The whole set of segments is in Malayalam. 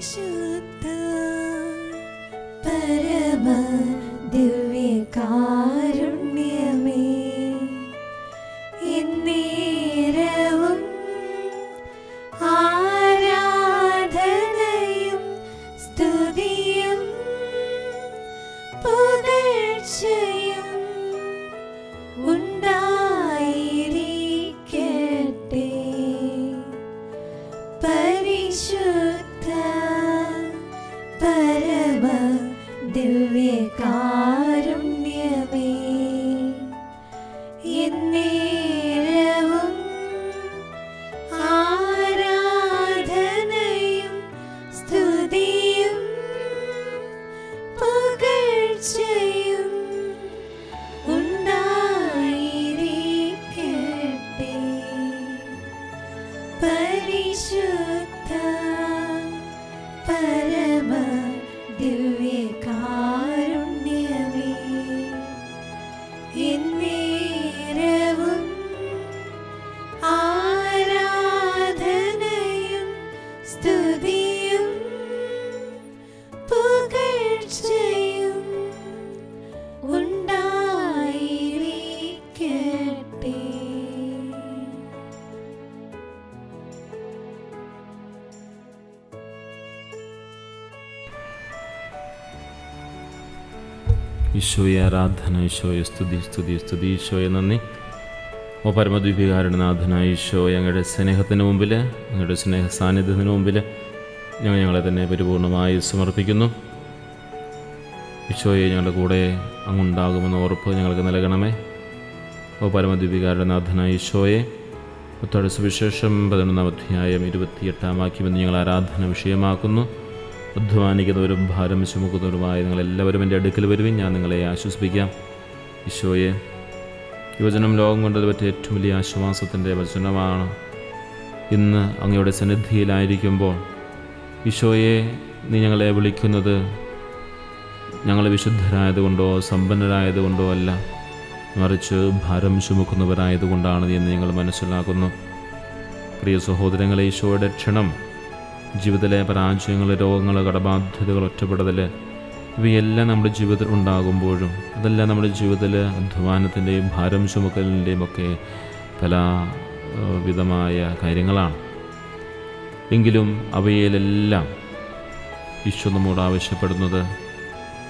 പരിശുദ്ധ പരമ ദിവ്യകാരുണ്യമേ എന്നേരവും പരമ ദിവ്യകാരുണ്യമേ. എന്നേരവും ആരാധനയും സ്തുതിയും പുകഴ്ചയും ഉണ്ടായിരിക്കട്ടെ. പരിശുദ്ധ പരമ ഈശോയെ ആരാധന ഈശോയെ സ്തുതി സ്തുതി സ്തുതി ഈശോയെ നന്ദി. ഓ പരമദ്വീപികാരനാഥന ഈശോ ഞങ്ങളുടെ സ്നേഹത്തിന് മുമ്പിൽ ഞങ്ങളുടെ സ്നേഹ സാന്നിധ്യത്തിന് മുമ്പിൽ ഞങ്ങൾ ഞങ്ങളെ തന്നെ പരിപൂർണമായി സമർപ്പിക്കുന്നു. ഈശോയെ ഞങ്ങളുടെ കൂടെ അങ്ങുണ്ടാകുമെന്ന ഉറപ്പ് ഞങ്ങൾക്ക് നൽകണമേ. ഓ പരമദ്വീപികാരനാഥന ഈശോയെ ഒത്തോടെ സുവിശേഷം പതിനൊന്നാം അധ്യായം ഇരുപത്തിയെട്ടാം വാക്യമെന്ന് ഞങ്ങൾ ആരാധന വിഷയമാക്കുന്നു. അധ്വാനിക്കുന്നവരും ഭാരം ചുമക്കുന്നവരുമായ നിങ്ങളെല്ലാവരും എന്റെ അടുക്കൽ വരുവിൻ. ഞാൻ നിങ്ങളെ ആശ്വസിപ്പിക്കാം. ഈശോയെ യുവജനം ലോകം കൊണ്ടത് പറ്റിയ ഏറ്റവും വലിയ ആശ്വാസത്തിന്റെ വചനമാണ്. ഇന്ന് അങ്ങയുടെ സന്നിധിയിലായിരിക്കുമ്പോൾ ഈശോയെ നീ ഞങ്ങളെ വിളിക്കുന്നത് ഞങ്ങൾ വിശുദ്ധരായതുകൊണ്ടോ സമ്പന്നരായതുകൊണ്ടോ അല്ല മറിച്ച് ഭാരം ചുമക്കുന്നവരായതുകൊണ്ടാണ് എന്ന് ഞങ്ങൾ മനസ്സിലാക്കുന്നു. പ്രിയ സഹോദരങ്ങളെ ഈശോയുടെ ക്ഷണം ജീവിതത്തിലെ പരാജയങ്ങൾ രോഗങ്ങൾ കടബാധ്യതകൾ ഒറ്റപ്പെടൽ ഇവയെല്ലാം നമ്മുടെ ജീവിതത്തിൽ ഉണ്ടാകുമ്പോഴും അതെല്ലാം നമ്മുടെ ജീവിതത്തിൽ അധ്വാനത്തിന്റെയും ഭാരം ചുമക്കലിന്റെയും ഒക്കെ പല വിധമായ കാര്യങ്ങളാണ്. എങ്കിലും അവയിലെല്ലാം ഈശോ നമ്മോട് ആവശ്യപ്പെടുന്നത്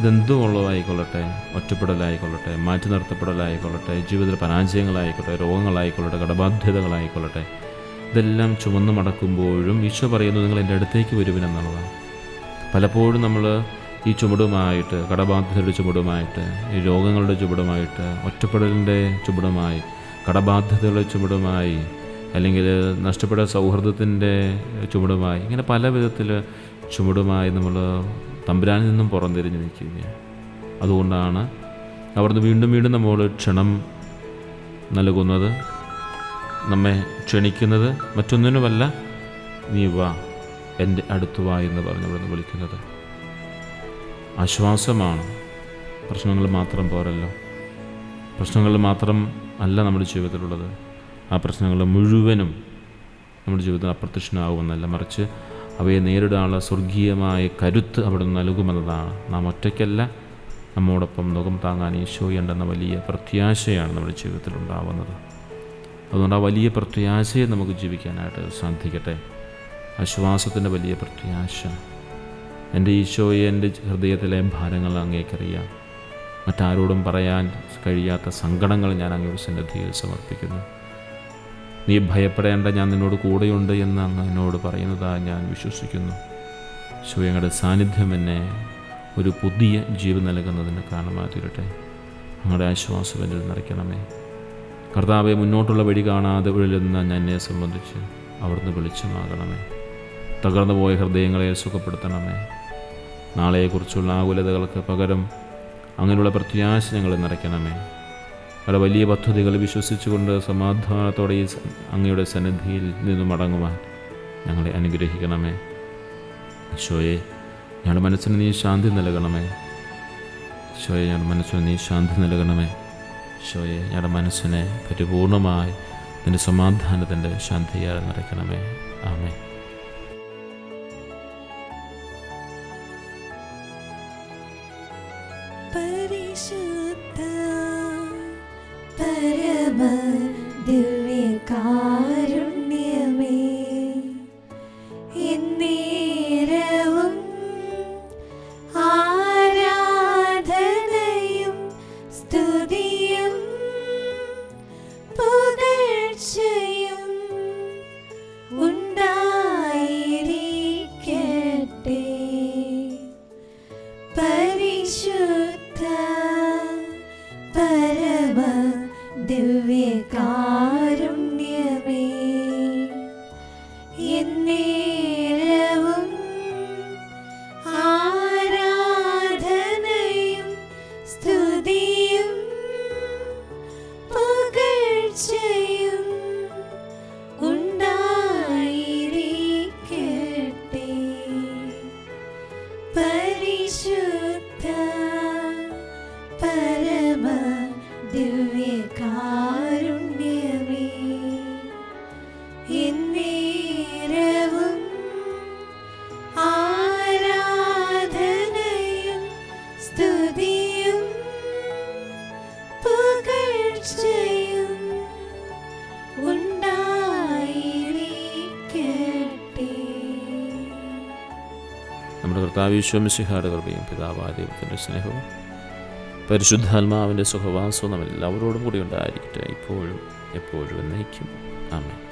ഇതെന്തുമുള്ളതായിക്കൊള്ളട്ടെ ഒറ്റപ്പെടലായിക്കൊള്ളട്ടെ മാറ്റി നിർത്തപ്പെടലായിക്കൊള്ളട്ടെ ജീവിതത്തിൽ പരാജയങ്ങളായിക്കോട്ടെ രോഗങ്ങളായിക്കൊള്ളട്ടെ കടബാധ്യതകളായിക്കൊള്ളട്ടെ ഇതെല്ലാം ചുമന്ന് മടക്കുമ്പോഴും ഈശോ പറയുന്നു നിങ്ങൾ എന്റെ അടുത്തേക്ക് വരുവിനെന്നുള്ളതാണ് പലപ്പോഴും നമ്മൾ ഈ ചുമടുമായിട്ട് കടബാധ്യതയുടെ ചുമടുമായിട്ട് ഈ രോഗങ്ങളുടെ ചുമടുമായിട്ട് ഒറ്റപ്പെടലിന്റെ ചുമടുമായി കടബാധ്യതകളുടെ ചുമടുമായി അല്ലെങ്കിൽ നഷ്ടപ്പെട്ട സൗഹൃദത്തിന്റെ ചുമടുമായി ഇങ്ങനെ പല വിധത്തിൽ ചുമടുമായി നമ്മൾ തമ്പുരാനിൽ നിന്നും പുറംതിരിഞ്ഞ് നിൽക്കുകയാണ്. അതുകൊണ്ടാണ് അവിടുന്ന് വീണ്ടും വീണ്ടും നമ്മൾ ക്ഷണം നൽകുന്നത്. നമ്മെ ക്ഷണിക്കുന്നത് മറ്റൊന്നിനുമല്ല നീ വാ എന്റെ അടുത്ത് വാ എന്ന് പറഞ്ഞ് ഇവിടുന്ന് വിളിക്കുന്നത്. ആശ്വാസമാണ്. പ്രശ്നങ്ങൾ മാത്രം പോരല്ലോ. പ്രശ്നങ്ങൾ മാത്രം അല്ല നമ്മുടെ ജീവിതത്തിലുള്ളത്. ആ പ്രശ്നങ്ങൾ മുഴുവനും നമ്മുടെ ജീവിതത്തിൽ അപ്രത്യക്ഷനാകുമെന്നല്ല. മറിച്ച് അവയെ നേരിടാനുള്ള സ്വർഗീയമായ കരുത്ത് അവിടെ നിന്ന് നൽകുമെന്നതാണ്. നാം ഒറ്റയ്ക്കല്ല നമ്മോടൊപ്പം മുഖം താങ്ങാൻ ഈശോയുണ്ടെന്ന വലിയ പ്രത്യാശയാണ് നമ്മുടെ ജീവിതത്തിൽ ഉണ്ടാവുന്നത്. അതുകൊണ്ട് ആ വലിയ പ്രത്യാശയെ നമുക്ക് ജീവിക്കാനായിട്ട് സാധിക്കട്ടെ. ആശ്വാസത്തിന്റെ വലിയ പ്രത്യാശ. എന്റെ ഈശോയെ എന്റെ ഹൃദയത്തിലെ ഭാരങ്ങൾ അങ്ങേക്കറിയാം മറ്റാരോടും പറയാൻ കഴിയാത്ത സങ്കടങ്ങൾ ഞാൻ അങ്ങയുടെ സന്നിധിയിൽ സമർപ്പിക്കുന്നു. നീ ഭയപ്പെടേണ്ട ഞാൻ നിന്നോട് കൂടെയുണ്ട് എന്ന് അങ്ങ് എന്നോട് പറയുന്നതായി ഞാൻ വിശ്വസിക്കുന്നു. ശിവയങ്ങളുടെ സാന്നിധ്യം എന്നെ ഒരു പുതിയ ജീവൻ നൽകുന്നതിന് കാരണമായി തീരട്ടെ അങ്ങയുടെ ആശ്വാസം എന്നിൽ നിറയ്ക്കണമേ. കർത്താവെ മുന്നോട്ടുള്ള വഴി കാണാതെ ഉഴലുന്ന എന്നെ സംബന്ധിച്ച് അവിടുന്ന് വെളിച്ചമാകണമേ. തകർന്നു പോയ ഹൃദയങ്ങളെ സുഖപ്പെടുത്തണമേ. നാളെക്കുറിച്ചുള്ള ആകുലതകൾക്ക് പകരം അങ്ങനെയുള്ള പ്രത്യാശ ഞങ്ങളെ നിറയ്ക്കണമേ. പല വലിയ പദ്ധതികൾ വിശ്വസിച്ചുകൊണ്ട് സമാധാനത്തോടെ ഈ അങ്ങയുടെ സന്നിധിയിൽ നിന്നും മടങ്ങുവാൻ ഞങ്ങളെ അനുഗ്രഹിക്കണമേ. ഈശോയെ ഞങ്ങളുടെ മനസ്സിന് നീ ശാന്തി നൽകണമേ. ഈശോയെ ഞങ്ങളുടെ മനസ്സിന് നീ ശാന്തി നൽകണമേ. ഈശോയെ ഞങ്ങളുടെ മനസ്സിനെ പരിപൂർണമായി നിന്റെ സമാധാനത്തിന്റെ ശാന്തിയായി നിറയ്ക്കണമേ. ആമേ പരിശുദ്ധ പരമ ദിവ എന്നേരവും നമ്മുടെ കർത്താവ് വിശ്വമിശിഹായുടെ കൃപയും പിതാവായ ദൈവത്തിന്റെ സ്നേഹവും പരിശുദ്ധാത്മാവിന്റെ സുഖവാസവും നമ്മൾ എല്ലാവരോടും കൂടി ഉണ്ടായിരിക്കട്ടെ. ഇപ്പോഴും എപ്പോഴും എന്നേക്കും. ആമേൻ.